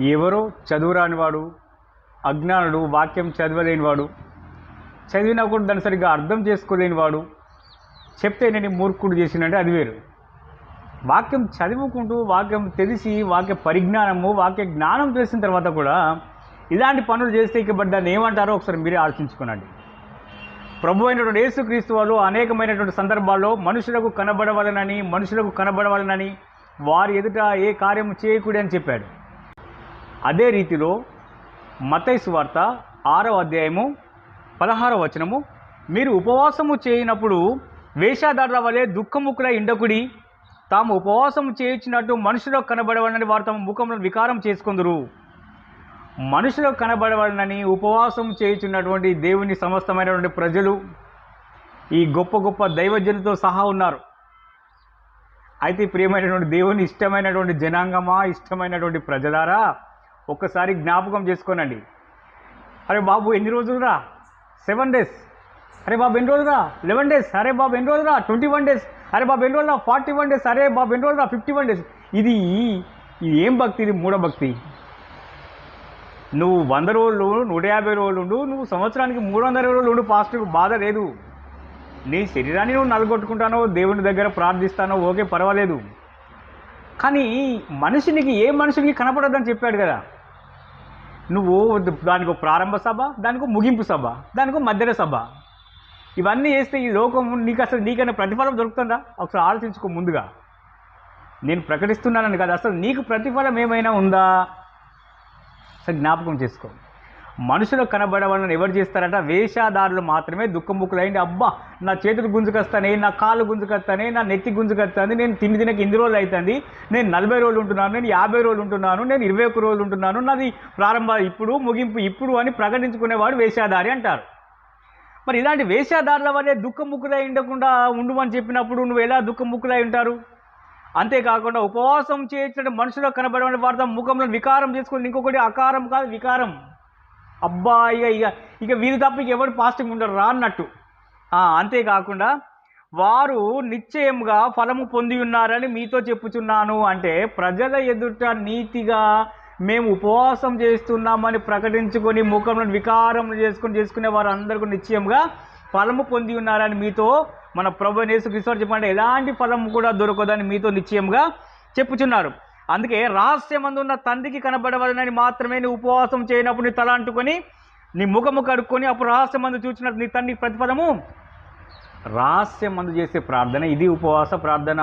ఎవరో చదువురానివాడు అజ్ఞానుడు వాక్యం చదవలేనివాడు చదివినా కూడా దాన్ని సరిగ్గా అర్థం చేసుకోలేనివాడు చెప్తే నేను మూర్ఖుడు చేసినంటే అది వేరు. వాక్యం చదువుకుంటూ వాక్యం తెలిసి వాక్య పరిజ్ఞానము వాక్య జ్ఞానం తెలిసిన తర్వాత కూడా ఇలాంటి పనులు చేస్తే ఇక దాన్ని ఏమంటారో ఒకసారి మీరే ఆలోచించుకోనండి. ప్రభు అయినటువంటి యేసుక్రీస్తు వాళ్ళు అనేకమైనటువంటి సందర్భాల్లో మనుషులకు కనబడవలనని మనుషులకు కనబడవలనని వారి ఎదుట ఏ కార్యము చేయకూడదని చెప్పాడు. అదే రీతిలో మతైసు వార్త ఆరవ అధ్యాయము పదహారవ వచనము. మీరు ఉపవాసము చేయనప్పుడు వేషాదారుల వలె దుఃఖముఖుల ఇండకుడి తాము ఉపవాసం చేయించినట్టు మనుషులకు కనబడవలని వారు తమ ముఖంలో వికారం చేసుకుందరు. మనుషులకు కనబడవాలని ఉపవాసం చేయుచున్నటువంటి దేవుని సమస్తమైనటువంటి ప్రజలు ఈ గొప్ప గొప్ప దైవజనులతో సహా ఉన్నారు. అయితే ప్రియమైనటువంటి దేవుని ఇష్టమైనటువంటి జనాంగమా ఇష్టమైనటువంటి ప్రజలారా? ఒక్కసారి జ్ఞాపకం చేసుకోనండి. అరే బాబు ఎన్ని రోజులురా? Seven days. అరే బాబు ఎన్ని రోజులురా? Eleven days. అరే బాబు ఎన్ని రోజులురా? Twenty one days. అరే బాబు ఎన్ని రోజులురా? Forty one days. అరే బాబు ఎన్ని రోజులురా? Fifty one days. ఇది ఇది ఏం భక్తి? ఇది మూఢభక్తి నువ్వు వంద రోజులు నూట యాభై రోజులు ఉండు నువ్వు సంవత్సరానికి మూడు వందల రోజులు ఉండు పాస్ట్కి బాధ లేదు. నీ శరీరాన్ని నువ్వు నలగొట్టుకుంటానో దేవుని దగ్గర ప్రార్థిస్తానో ఓకే పర్వాలేదు. కానీ మనిషినికి ఏ మనుషునికి కనపడద్దని చెప్పాడు కదా? నువ్వు దానికి ప్రారంభ సభ దానికి ముగింపు సభ దానికి మధ్యన సభ. ఇవన్నీ చేస్తే ఈ లోకం నీకు అసలు నీకైనా ప్రతిఫలం దొరుకుతుందా? ఒకసారి ఆలోచించుకో ముందుగా. నేను ప్రకటిస్తున్నానని కదా అసలు నీకు ప్రతిఫలం ఏమైనా ఉందా? అసలు జ్ఞాపకం చేసుకో. మనుషులు కనబడవాలని ఎవరు చేస్తారట? వేషాదారులు మాత్రమే దుఃఖముఖులైంది అబ్బా నా చేతులు గుంజుకొస్తానే నా కాళ్ళు గుంజుకొస్తానే నా నెత్తి గుంజుకొస్తుంది నేను తిండి తినక ఇన్ని రోజులు అవుతుంది నేను నలభై రోజులు ఉంటున్నాను నేను యాభై రోజులు ఉంటున్నాను నేను ఇరవై ఒక్క రోజులు ఉంటున్నాను నాది ప్రారంభ ఇప్పుడు ముగింపు ఇప్పుడు అని ప్రకటించుకునేవాడు వేషాదారి అంటారు. మరి ఇలాంటి వేషాదారుల వల్లే దుఃఖముఖులై ఉండకుండా ఉండమని చెప్పినప్పుడు నువ్వు ఎలా దుఃఖముఖులై ఉంటారు? అంతేకాకుండా ఉపవాసం చేయించిన మనుషులకు కనబడవని వారితో ముఖంలో వికారం చేసుకుని ఇంకొకటి అకారం కాదు వికారం. అబ్బా ఇక ఇక ఇక వీరి తప్ప ఇక ఎవరు పాస్టింగ్ ఉండరు రా అన్నట్టు. అంతేకాకుండా వారు నిశ్చయముగా ఫలము పొంది ఉన్నారని మీతో చెప్పుచున్నాను అంటే ప్రజల ఎదుట నీతిగా మేము ఉపవాసం చేస్తున్నామని ప్రకటించుకొని ముఖంలో వికారం చేసుకొని చేసుకునే వారు అందరికీ నిశ్చయంగా ఫలము పొంది ఉన్నారని మీతో మన ప్రభు నేసు యేసుక్రీస్తు చెప్పండి ఎలాంటి ఫలము కూడా దొరకదని మీతో నిశ్చయంగా చెప్పుచున్నారు. అందుకే రహస్యమందున్న తండ్రికి కనబడవలనని మాత్రమే నీ ఉపవాసం చేయనప్పుడు నీ తల అంటుకొని నీ ముఖము కడుక్కొని అప్పుడు రహస్యమందు చూచినట్టు నీ తండ్రి ప్రతిఫలము. రహస్యమందు చేసే ప్రార్థన ఇది ఉపవాస ప్రార్థన.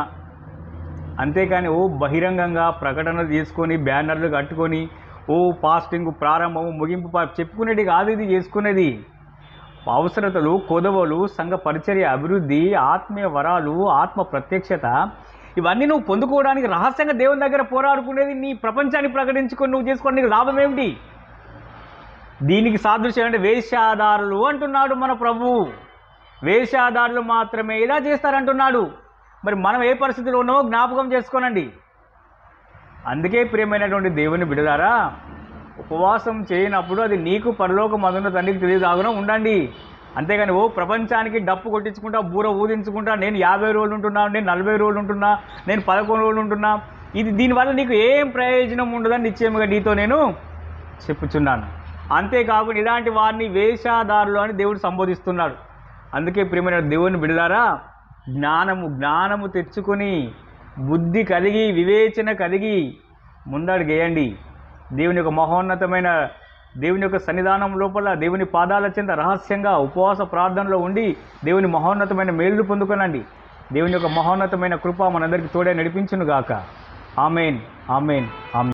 అంతేకాని ఓ బహిరంగంగా ప్రకటనలు చేసుకొని బ్యానర్లు కట్టుకొని ఓ ఫాస్టింగ్ ప్రారంభము ముగింపు చెప్పుకునేది కాదు ఇది చేసుకునేది. అవసరతలు కొదవలు సంఘ పరిచర్య అభివృద్ధి ఆత్మీయ వరాలు ఆత్మ ప్రత్యక్షత ఇవన్నీ నువ్వు పొందుకోవడానికి రహస్యంగా దేవుని దగ్గర పోరాడుకునేది నీ ప్రపంచాన్ని ప్రకటించుకొని నువ్వు చేసుకోవడం నీకు లాభం ఏమిటి? దీనికి సాదృశ్యం అంటే వేషాదారులు అంటున్నాడు మన ప్రభువు వేషాదారులు మాత్రమే ఇలా చేస్తారంటున్నాడు. మరి మనం ఏ పరిస్థితిలో ఉన్నామో జ్ఞాపకం చేసుకోనండి. అందుకే ప్రియమైనటువంటి దేవుని బిడదారా ఉపవాసం చేయనప్పుడు అది నీకు పరలోకం అందున్న తండ్రికి తెలియదాగున ఉండండి. అంతేగాని ఓ ప్రపంచానికి డప్పు కొట్టించుకుంటా బూర ఊదించుకుంటా నేను యాభై రోజులు ఉంటున్నా నేను నలభై రోజులు ఉంటున్నా నేను పదకొండు రోజులు ఉంటున్నా. ఇది దీనివల్ల నీకు ఏం ప్రయోజనం ఉండదని నిశ్చయముగా నీతో నేను చెప్పుచున్నాను. అంతేకాకుండా ఇలాంటి వారిని వేషాదారులు అని దేవుడు సంబోధిస్తున్నాడు. అందుకే ప్రియమైన దేవుని బిడలారా జ్ఞానము జ్ఞానము తెచ్చుకొని బుద్ధి కలిగి వివేచన కలిగి ముందడుగేయండి. దేవుని యొక్క మహోన్నతమైన దేవుని యొక్క సన్నిధానం లోపల దేవుని పాదాల చెంత రహస్యంగా ఉపవాస ప్రార్థనలో ఉండి దేవుని మహోన్నతమైన మేలు పొందుకొనండి. దేవుని యొక్క మహోన్నతమైన కృప మనందరికీ తోడే నడిపించును గాక ఆమెన్ ఆమెన్ ఆమెన్.